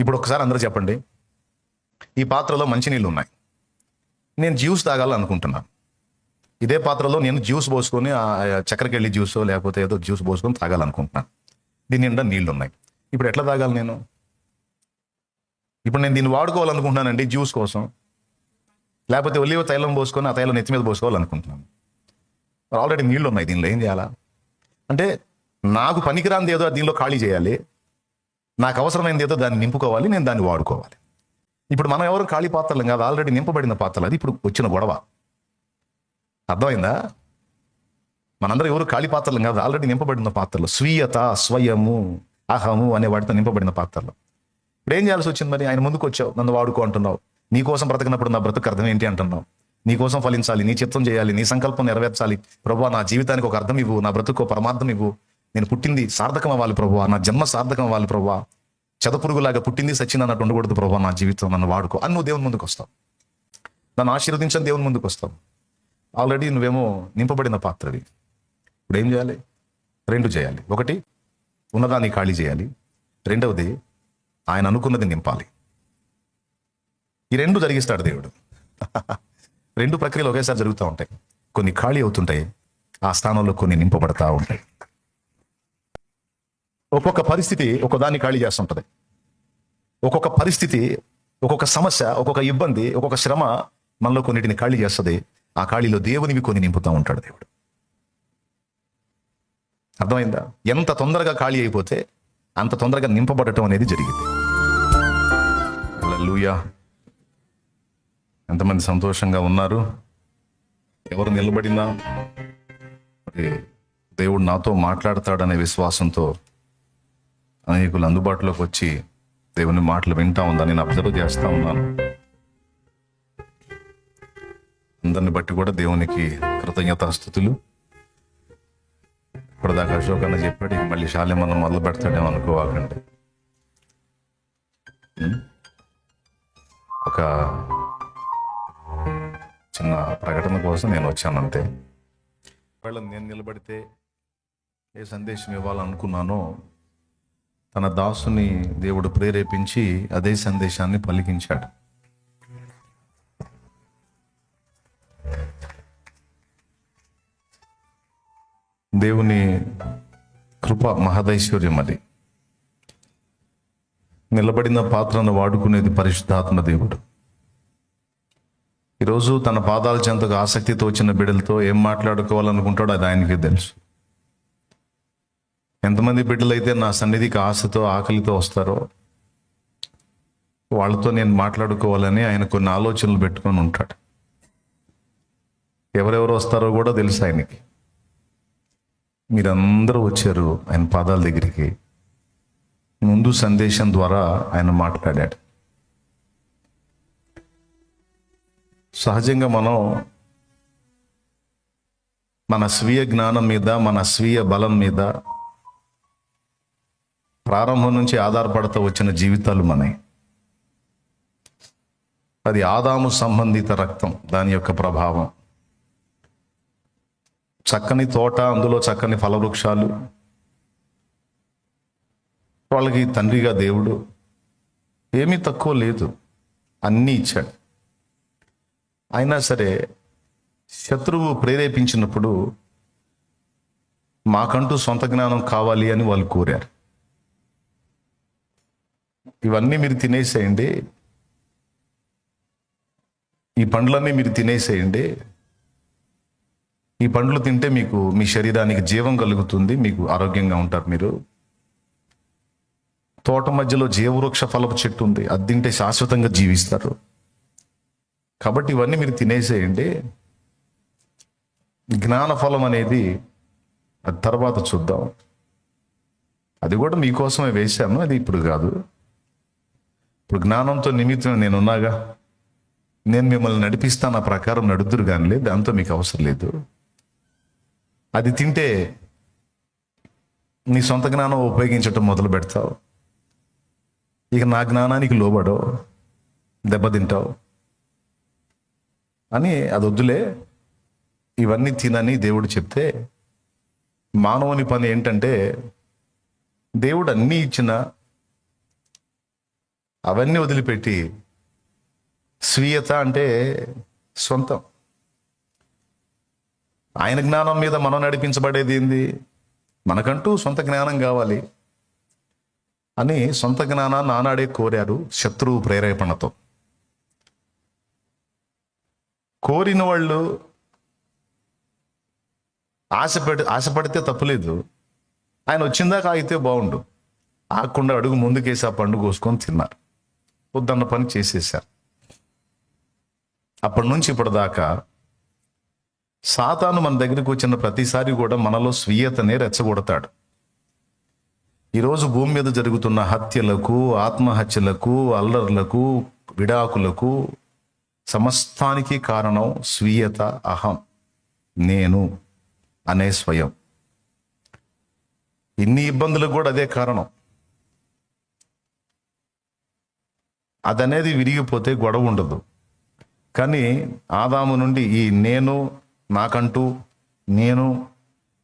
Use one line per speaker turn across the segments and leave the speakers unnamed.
ఇప్పుడు ఒకసారి అందరూ చెప్పండి. ఈ పాత్రలో మంచినీళ్ళు ఉన్నాయి. నేను జ్యూస్ తాగాలనుకుంటున్నాను ఇదే పాత్రలో నేను జ్యూస్ పోసుకొని చక్కెరకెళ్ళి జ్యూస్ లేకపోతే ఏదో జ్యూస్ పోసుకొని తాగాలనుకుంటున్నాను దీని నిండా నీళ్ళు ఉన్నాయి ఇప్పుడు ఎట్లా తాగాలి నేను? ఇప్పుడు నేను దీన్ని వాడుకోవాలనుకుంటున్నానండి జ్యూస్ కోసం. లేకపోతే ఒలివ తైలం పోసుకొని ఆ తైలం నెత్తి మీద పోసుకోవాలనుకుంటున్నాను. ఆల్రెడీ నీళ్ళు ఉన్నాయి దీనిలో ఏం చేయాలా? అంటే నాకు పనికిరాంది ఏదో దీనిలో ఖాళీ చేయాలి. నాకు అవసరమైనది ఏదో దాన్ని నింపుకోవాలి నేను దాన్ని వాడుకోవాలి. ఇప్పుడు మనం ఎవరు ఖాళీ పాత్రలు కాదు ఆల్రెడీ నింపబడిన పాత్రలు అది. ఇప్పుడు వచ్చిన గొడవ. అర్థమైందా? మనందరూ ఎవరు ఖాళీ పాత్రలు కాదు ఆల్రెడీ నింపబడిన పాత్రలు. స్వీయత స్వయము అహము అనే వాటితో నింపబడిన పాత్రలు. ఇప్పుడు ఏం చేయాల్సి వచ్చింది మరి? ఆయన ముందుకు వచ్చావు నన్ను వాడుకో అంటున్నావు. నీ కోసం బ్రతకినప్పుడు నా బ్రతుకు అర్థం ఏంటి అంటున్నావు? నీ కోసం ఫలించాలి నీ చిత్తం చేయాలి నీ సంకల్పం నెరవేర్చాలి. ప్రభు నా జీవితానికి ఒక అర్థం ఇవ్వు నా బ్రతుకు ఒక పరమార్థం ఇవ్వు. నేను పుట్టింది సార్థకం అవ్వాలి ప్రభు. నా జన్మ సార్థకం అవ్వాలి ప్రభు. చదపురుగులాగా పుట్టింది సచ్చింది అన్నట్టు ఉండకూడదు ప్రభా నా జీవితం నన్ను వాడుకో. అని నువ్వు దేవుని ముందుకు వస్తావు. నన్ను ఆశీర్వదించని దేవుని ముందుకు వస్తావు. ఆల్రెడీ నువ్వేమో నింపబడిన పాత్రవి. ఇప్పుడు ఏం చేయాలి? రెండు చేయాలి. ఒకటి ఉన్నదాన్ని ఖాళీ చేయాలి. రెండవది ఆయన అనుకున్నది నింపాలి. ఈ రెండు జరిగిస్తాడు దేవుడు. రెండు ప్రక్రియలు ఒకేసారి జరుగుతూ ఉంటాయి. కొన్ని ఖాళీ అవుతుంటాయి. ఆ స్థానంలో కొన్ని నింపబడతా ఉంటాయి. ఒక్కొక్క పరిస్థితి ఒక్కదాన్ని ఖాళీ చేస్తుంటది. ఒక్కొక్క పరిస్థితి ఒక్కొక్క సమస్య ఒక్కొక్క ఇబ్బంది ఒక్కొక్క శ్రమ మనలో కొన్నిటిని ఖాళీ చేస్తుంది. ఆ ఖాళీలో దేవునివి కొన్ని నింపుతూ ఉంటాడు దేవుడు. అర్థమైందా? ఎంత తొందరగా ఖాళీ అయిపోతే అంత తొందరగా నింపబడటం అనేది జరిగింది. లూయా ఎంతమంది సంతోషంగా ఉన్నారు? ఎవరు నిలబడినా దేవుడు నాతో మాట్లాడతాడనే విశ్వాసంతో అనేకులు అందుబాటులోకి వచ్చి దేవుని మాటలు వింటా ఉందని నేను అబ్జర్వ్ చేస్తా ఉన్నాను. అందరిని బట్టి కూడా దేవునికి కృతజ్ఞతాస్థుతులు ఇప్పటిదాకా అశోక్ అన్న చెప్పాడు మళ్ళీ శాలెం మనం మొదలు పెడతాడేమో అనుకోవాకండి ఒక చిన్న ప్రకటన కోసం నేను వచ్చాను అంతే. ఒకవేళ నేను నిలబడితే ఏ సందేశం ఇవ్వాలనుకున్నానో తన దాసుని దేవుడు ప్రేరేపించి అదే సందేశాన్ని పలికించాడు. దేవుని కృప మహదైశ్వర్యం అది. నిలబడిన పాత్రను వాడుకునేది పరిశుద్ధాత్మ దేవుడు. ఈరోజు తన పాదాల చెంతకు ఆసక్తితో వచ్చిన బిడ్డలతో ఏం మాట్లాడుకోవాలనుకుంటాడో అది ఆయనకి తెలుసు. ఎంతమంది బిడ్డలైతే నా సన్నిధికి ఆశతో ఆకలితో వస్తారో వాళ్ళతో నేను మాట్లాడుకోవాలని ఆయన కొన్ని ఆలోచనలు పెట్టుకొని ఉంటాడు. ఎవరెవరు వస్తారో కూడా తెలుసు ఆయనకి. మీరందరూ వచ్చారు ఆయన పాదాల దగ్గరికి. ముందు సందేశం ద్వారా ఆయన మాట్లాడాడు. సహజంగా మనం మన స్వీయ జ్ఞానం మీద మన స్వీయ బలం మీద ప్రారంభం నుంచి ఆధారపడుతూ వచ్చిన జీవితాలు మనవి. అది ఆదాము సంబంధిత రక్తం దాని యొక్క ప్రభావం. చక్కని తోట అందులో చక్కని ఫలవృక్షాలు. వాళ్ళకి తండ్రిగా దేవుడు. ఏమీ తక్కువ లేదు. అన్నీ ఇచ్చాడు. అయినా సరే శత్రువు ప్రేరేపించినప్పుడు మాకంటూ సొంత జ్ఞానం కావాలి అని వాళ్ళు కోరారు. ఇవన్నీ మీరు తినేసేయండి. ఈ పండ్లన్నీ మీరు తినేసేయండి. ఈ పండ్లు తింటే మీకు మీ శరీరానికి జీవం కలుగుతుంది మీకు ఆరోగ్యంగా ఉంటారు మీరు. తోట మధ్యలో జీవవృక్ష ఫలపు చెట్టు ఉంది అది తింటే శాశ్వతంగా జీవిస్తారు. కాబట్టి ఇవన్నీ మీరు తినేసేయండి. జ్ఞాన ఫలం అనేది అది తర్వాత చూద్దాం. అది కూడా మీకోసమే వేశాను అది ఇప్పుడు కాదు. ఇప్పుడు జ్ఞానంతో నిమిత్తం నేనున్నాగా? నేను మిమ్మల్ని నడిపిస్తాను ఆ ప్రకారం నడుద్దురు కానీ దాంతో మీకు అవసరం లేదు. అది తింటే నీ సొంత జ్ఞానం ఉపయోగించటం మొదలు పెడతావు. ఇక నా జ్ఞానానికి లోబడో దెబ్బతింటావు. అని అది వద్దులే. ఇవన్నీ తినని దేవుడు చెప్తే మానవుని పని ఏంటంటే దేవుడు అన్నీ ఇచ్చిన అవన్నీ వదిలిపెట్టి స్వీయత అంటే సొంతం. ఆయన జ్ఞానం మీద మనం నడిపించబడేది ఏంది? మనకంటూ సొంత జ్ఞానం కావాలి అని సొంత జ్ఞానాన్ని ఆనాడే కోరారు శత్రువు ప్రేరేపణతో. కోరిన వాళ్ళు ఆశపడి ఆశపడితే తప్పులేదు. ఆయన వచ్చిందాక ఆగితే బాగుండు. ఆకుండా అడుగు ముందుకేసి ఆ పండు కోసుకొని తిన్నారు. వద్దన్న పని చేసేసారు అప్పటి నుంచి ఇప్పటిదాకా సాతాను మన దగ్గరికి వచ్చిన ప్రతిసారి కూడా మనలో స్వీయతనే రెచ్చగొడతాడు. ఈరోజు భూమి మీద జరుగుతున్న హత్యలకు ఆత్మహత్యలకు అల్లర్లకు విడాకులకు సమస్తానికి కారణం స్వీయత అహం నేను అనే స్వయం. ఇన్ని ఇబ్బందులకు కూడా అదే కారణం. అదనేది విరిగిపోతే గొడవ ఉండదు. కానీ ఆదాము నుండి ఈ నేను నాకంటూ నేను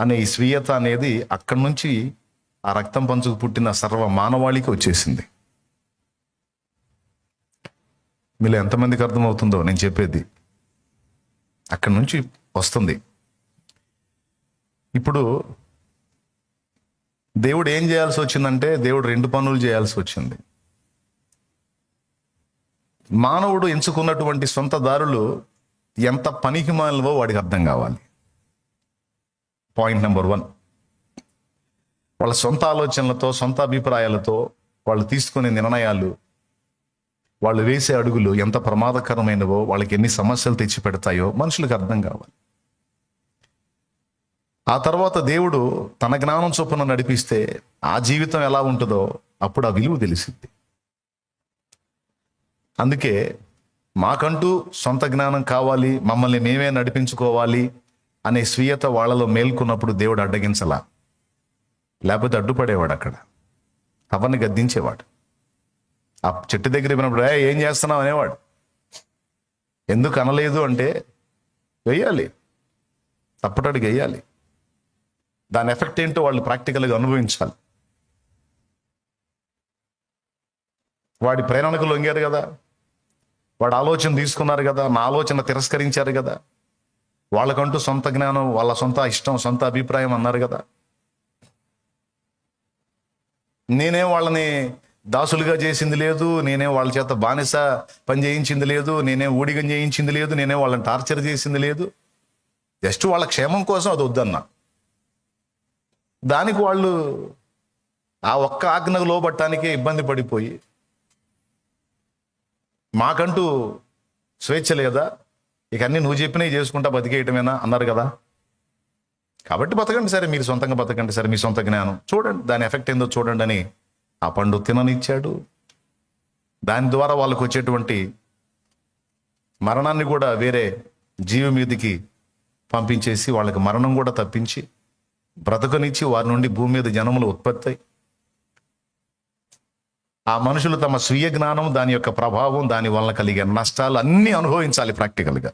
అనే ఈ స్వీయత అనేది అక్కడి నుంచి ఆ రక్తం పంచుకు పుట్టిన సర్వ మానవాళికి వచ్చేసింది. మీలో ఎంతమందికి అర్థమవుతుందో నేను చెప్పేది అక్కడి నుంచి వస్తుంది. ఇప్పుడు దేవుడు ఏం చేయాల్సి వచ్చిందంటే దేవుడు రెండు పనులు చేయాల్సి వచ్చింది. మానవుడు ఎంచుకున్నటువంటి సొంత దారులు ఎంత పనికిమాలవో వాడికి అర్థం కావాలి. పాయింట్ నెంబర్ వన్ వాళ్ళ సొంత ఆలోచనలతో సొంత అభిప్రాయాలతో వాళ్ళు తీసుకునే నిర్ణయాలు వాళ్ళు వేసే అడుగులు ఎంత ప్రమాదకరమైనవో వాళ్ళకి ఎన్ని సమస్యలు తెచ్చి పెడతాయో మనుషులకు అర్థం కావాలి. ఆ తర్వాత దేవుడు తన జ్ఞానం చొప్పున నడిపిస్తే ఆ జీవితం ఎలా ఉంటుందో అప్పుడు ఆ విలువ తెలిసింది అందుకే మాకంటూ సొంత జ్ఞానం కావాలి మమ్మల్ని మేమే నడిపించుకోవాలి అనే స్వీయత వాళ్ళలో మేల్కొన్నప్పుడు దేవుడు అడ్డగించలా. లేకపోతే అడ్డుపడేవాడు అక్కడ. అవన్నీ గద్దించేవాడు. ఆ చెట్టు దగ్గర విన్నప్పుడు ఏం చేస్తున్నావు? అనేవాడు. ఎందుకు అనలేదు? అంటే వెయ్యాలి. తప్పటడికి వెయ్యాలి. దాని ఎఫెక్ట్ ఏంటో వాళ్ళు ప్రాక్టికల్గా అనుభవించాలి. వాడి ప్రేరణకు లొంగారు కదా. వాడు ఆలోచన తీసుకున్నారు కదా నా ఆలోచన తిరస్కరించారు కదా. వాళ్ళకంటూ సొంత జ్ఞానం వాళ్ళ సొంత ఇష్టం సొంత అభిప్రాయం అన్నారు కదా. నేనే వాళ్ళని దాసులుగా చేసింది లేదు నేనే వాళ్ళ చేత బానిస పని చేయించింది లేదు నేనే ఊడిగం చేయించింది లేదు నేనే వాళ్ళని టార్చర్ చేసింది లేదు. జస్ట్ వాళ్ళ క్షేమం కోసం అది వద్దన్నా. దానికి వాళ్ళు ఆ ఒక్క ఆజ్ఞకు లోబట్టానికే ఇబ్బంది పడిపోయి మాకంటూ స్వేచ్ఛ లేదా ఇక అన్ని నువ్వు చెప్పినవి చేసుకుంటా బతికేయటమేనా అన్నారు కదా. కాబట్టి బతకండి సరే మీరు సొంతంగా బతకండి సరే మీ సొంత జ్ఞానం. చూడండి దాని ఎఫెక్ట్ ఏందో చూడండి అని ఆ పండు తిననిచ్చాడు. దాని ద్వారా వాళ్ళకు వచ్చేటువంటి మరణాన్ని కూడా వేరే జీవి మీదకి పంపించేసి వాళ్ళకి మరణం కూడా తప్పించి బ్రతకనిచ్చి వారి నుండి భూమి మీద జనములు ఉత్పత్తి అయి ఆ మనుషులు తమ స్వీయ జ్ఞానం దాని యొక్క ప్రభావం దాని వలన కలిగే నష్టాలు అన్నీ అనుభవించాలి ప్రాక్టికల్గా.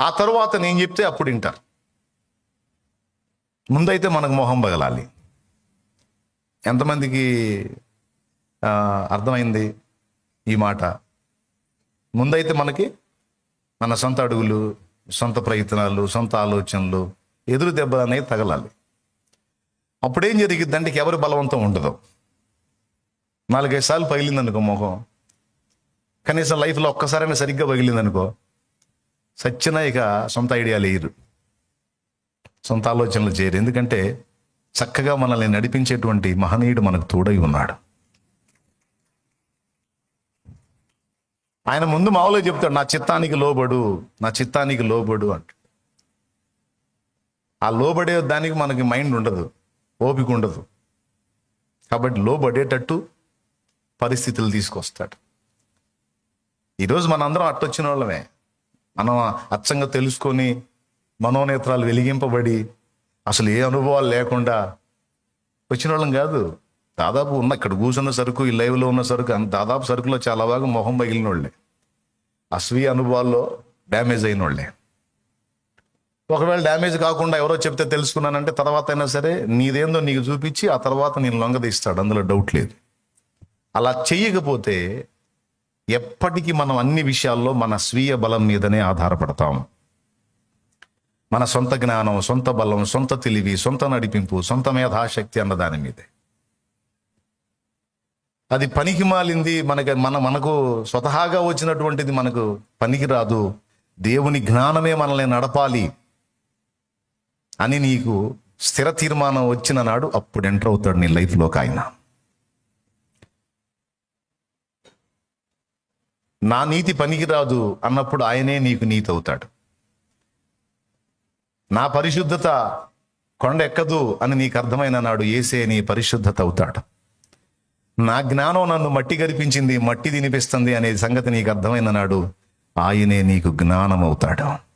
ఆ తర్వాత నేను చెప్తే అప్పుడు వింటారు. ముందైతే మనకు మొహం పగలాలి ఎంతమందికి అర్థమైంది ఈ మాట? ముందైతే మనకి మన సొంత అడుగులు సొంత ప్రయత్నాలు సొంత ఆలోచనలు ఎదురు దెబ్బ అనేది తగలాలి. అప్పుడేం జరిగిద్దంటే ఇక ఎవరి బలవంతం ఉండదు. నాలుగైదు సార్లు పగిలిందనుకో మొహం. కనీసం లైఫ్లో ఒక్కసారైనా సరిగ్గా పగిలిందనుకో సచ్చిన ఇక సొంత ఐడియా లేరు సొంత ఆలోచనలు చేయరు. ఎందుకంటే చక్కగా మనల్ని నడిపించేటువంటి మహనీయుడు మనకు తోడై ఉన్నాడు. ఆయన ముందు మామూలుగా చెప్తాడు నా చిత్తానికి లోబడు నా చిత్తానికి లోబడు అంట ఆ లోబడే దానికి మనకి మైండ్ ఉండదు ఓపిక ఉండదు. కాబట్టి లోబడేటట్టు పరిస్థితులు తీసుకొస్తాడు. ఈరోజు మనందరం అట్టొచ్చిన వాళ్ళమే మనం అచ్చంగా తెలుసుకొని మనోనేత్రాలు వెలిగింపబడి అసలు ఏ అనుభవాలు లేకుండా వచ్చిన వాళ్ళం కాదు. దాదాపు ఉన్న ఇక్కడ కూర్చున్న సరుకు ఈ లైవ్లో ఉన్న సరుకు దాదాపు సరుకులో చాలా బాగా మొహం పగిలిన వాళ్ళే అస్వీయ అనుభవాల్లో డ్యామేజ్ అయిన వాళ్ళే ఒకవేళ డ్యామేజ్ కాకుండా ఎవరో చెప్తే తెలుసుకున్నానంటే తర్వాత అయినా సరే నీదేందో నీకు చూపించి ఆ తర్వాత నేను లొంగదీస్తాడు. అందులో డౌట్ లేదు. అలా చేయకపోతే ఎప్పటికీ మనం అన్ని విషయాల్లో మన స్వీయ బలం మీదనే ఆధారపడతాం. మన సొంత జ్ఞానం సొంత బలం సొంత తెలివి సొంత నడిపింపు సొంత మేధాశక్తి అన్న దాని మీదే. అది పనికి మాలింది మనకి మన మనకు స్వతహాగా వచ్చినటువంటిది మనకు పనికి రాదు దేవుని జ్ఞానమే మనల్ని నడపాలి అని నీకు స్థిర తీర్మానం వచ్చిన నాడు అప్పుడు ఎంటర్ అవుతాడు నీ లైఫ్లోకి ఆయన. నా నీతి పనికిరాదు అన్నప్పుడు ఆయనే నీకు నీతి అవుతాడు. నా పరిశుద్ధత కొండ ఎక్కదు అని నీకు అర్థమైన నాడు ఏసే నీ పరిశుద్ధత అవుతాడు. నా జ్ఞానం నన్ను మట్టి గరిపించింది మట్టి తినిపిస్తుంది అనే సంగతి నీకు అర్థమైన నాడు ఆయనే నీకు జ్ఞానం అవుతాడు.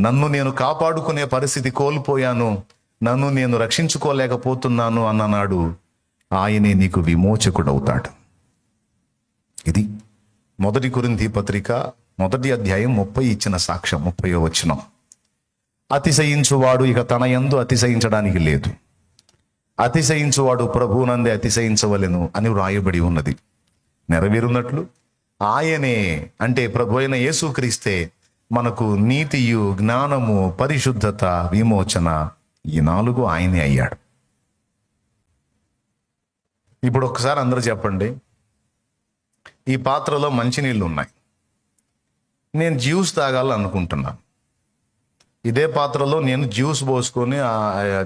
నన్ను నేను కాపాడుకునే పరిస్థితి కోల్పోయాను నన్ను నేను రక్షించుకోలేకపోతున్నాను అన్ననాడు ఆయనే నీకు విమోచకుడవుతాడు. ఇది మొదటి కురింథీ పత్రిక మొదటి అధ్యాయం ముప్పై ఇచ్చిన సాక్ష్యం ముప్పై వచనం. అతిశయించువాడు ఇక తన యందు అతిశయించడానికి లేదు. అతిశయించువాడు ప్రభువునందే అతిశయించవలెను అని వ్రాయబడి ఉన్నది. నెరవేరున్నట్లు ఆయనే అంటే ప్రభు అయిన యేసుక్రీస్తే మనకు నీతియు జ్ఞానము పరిశుద్ధత విమోచన ఈ నాలుగు ఆయనే అయ్యాడు. ఇప్పుడు ఒకసారి అందరూ చెప్పండి. ఈ పాత్రలో మంచినీళ్ళు ఉన్నాయి. నేను జ్యూస్ తాగాలనుకుంటున్నాను ఇదే పాత్రలో నేను జ్యూస్ పోసుకొని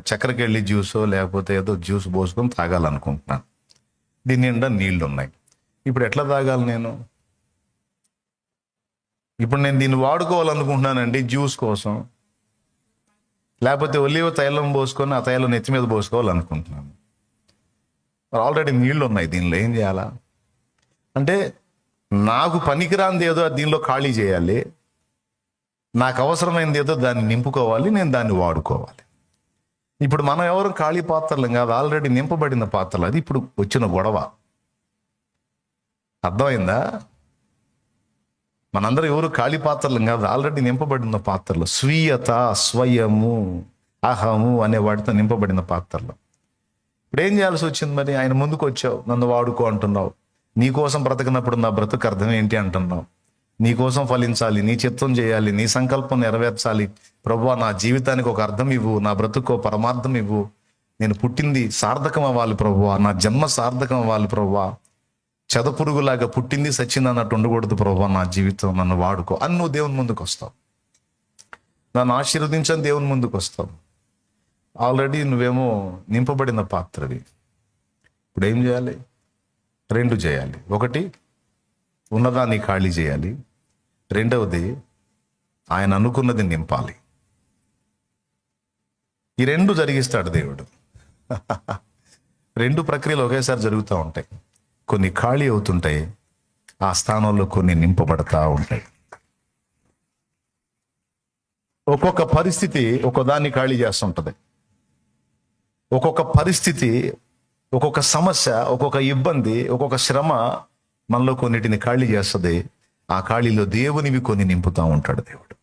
చక్కెరకెళ్ళి జ్యూసో లేకపోతే ఏదో జ్యూస్ పోసుకొని తాగాలనుకుంటున్నాను దీని నిండా నీళ్ళు ఉన్నాయి ఇప్పుడు ఎట్లా తాగాలి నేను? ఇప్పుడు నేను దీన్ని వాడుకోవాలనుకుంటున్నానండి జ్యూస్ కోసం. లేకపోతే ఒలివ తైలం పోసుకొని ఆ తైలం నెత్తి మీద పోసుకోవాలనుకుంటున్నాను. ఆల్రెడీ నీళ్ళు ఉన్నాయి దీనిలో. ఏం చేయాలా? అంటే నాకు పనికిరాంది ఏదో దీనిలో ఖాళీ చేయాలి. నాకు అవసరమైనది ఏదో దాన్ని నింపుకోవాలి నేను దాన్ని వాడుకోవాలి. ఇప్పుడు మనం ఎవరు ఖాళీ పాత్రలు కాదు ఆల్రెడీ నింపబడిన పాత్రలు. అది ఇప్పుడు వచ్చిన గొడవ. అర్థమైందా? మనందరం ఎవరు ఖాళీ పాత్రలు కాదు ఆల్రెడీ నింపబడిన పాత్రలు. స్వీయత స్వయము అహము అనే వాటితో నింపబడిన పాత్రలు. ఇప్పుడు ఏం చేయాల్సి వచ్చింది మరి? ఆయన ముందుకు వచ్చావు నన్ను వాడుకో అంటున్నావు. నీకోసం బ్రతకినప్పుడు నా బ్రతుకు అర్థం ఏంటి అంటున్నావు? నీకోసం ఫలించాలి నీ చిత్తం చేయాలి నీ సంకల్పం నెరవేర్చాలి. ప్రభు నా జీవితానికి ఒక అర్థం ఇవ్వు నా బ్రతుకు పరమార్థం ఇవ్వు. నేను పుట్టింది సార్థకం అవ్వాలి ప్రభు నా జన్మ సార్థకం అవ్వాలి ప్రభు. చెదపురుగులాగా పుట్టింది సచ్చింది అన్నట్టు ఉండకూడదు ప్రభు నా జీవితం నన్ను వాడుకో. అని నువ్వు దేవుని ముందుకు వస్తావు. నన్ను ఆశీర్వదించని దేవుని ముందుకు వస్తావు. ఆల్రెడీ నువ్వేమో నింపబడిన పాత్రవి. ఇప్పుడు ఏం చేయాలి? రెండు చేయాలి. ఒకటి ఉన్నదాన్ని ఖాళీ చేయాలి. రెండవది ఆయన అనుకున్నది నింపాలి. ఈ రెండు జరిగిస్తాడు దేవుడు. రెండు ప్రక్రియలు ఒకేసారి జరుగుతూ ఉంటాయి. కొన్ని ఖాళీ అవుతుంటాయి. ఆ స్థానంలో కొన్ని నింపబడతా ఉంటాయి. ఒక్కొక్క పరిస్థితి ఒక్కొక్కదాన్ని ఖాళీ చేస్తుంటది. ఒక్కొక్క పరిస్థితి ఒక్కొక్క సమస్య ఒక్కొక్క ఇబ్బంది ఒక్కొక్క శ్రమ మనలో కొన్నిటిని ఖాళీ చేస్తుంది. ఆ ఖాళీలో దేవునివి కొన్ని నింపుతా ఉంటాడు దేవుడు.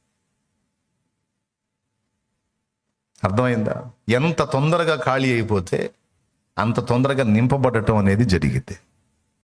అర్థమైందా? ఎంత తొందరగా ఖాళీ అయిపోతే అంత తొందరగా నింపబడటం అనేది జరిగింది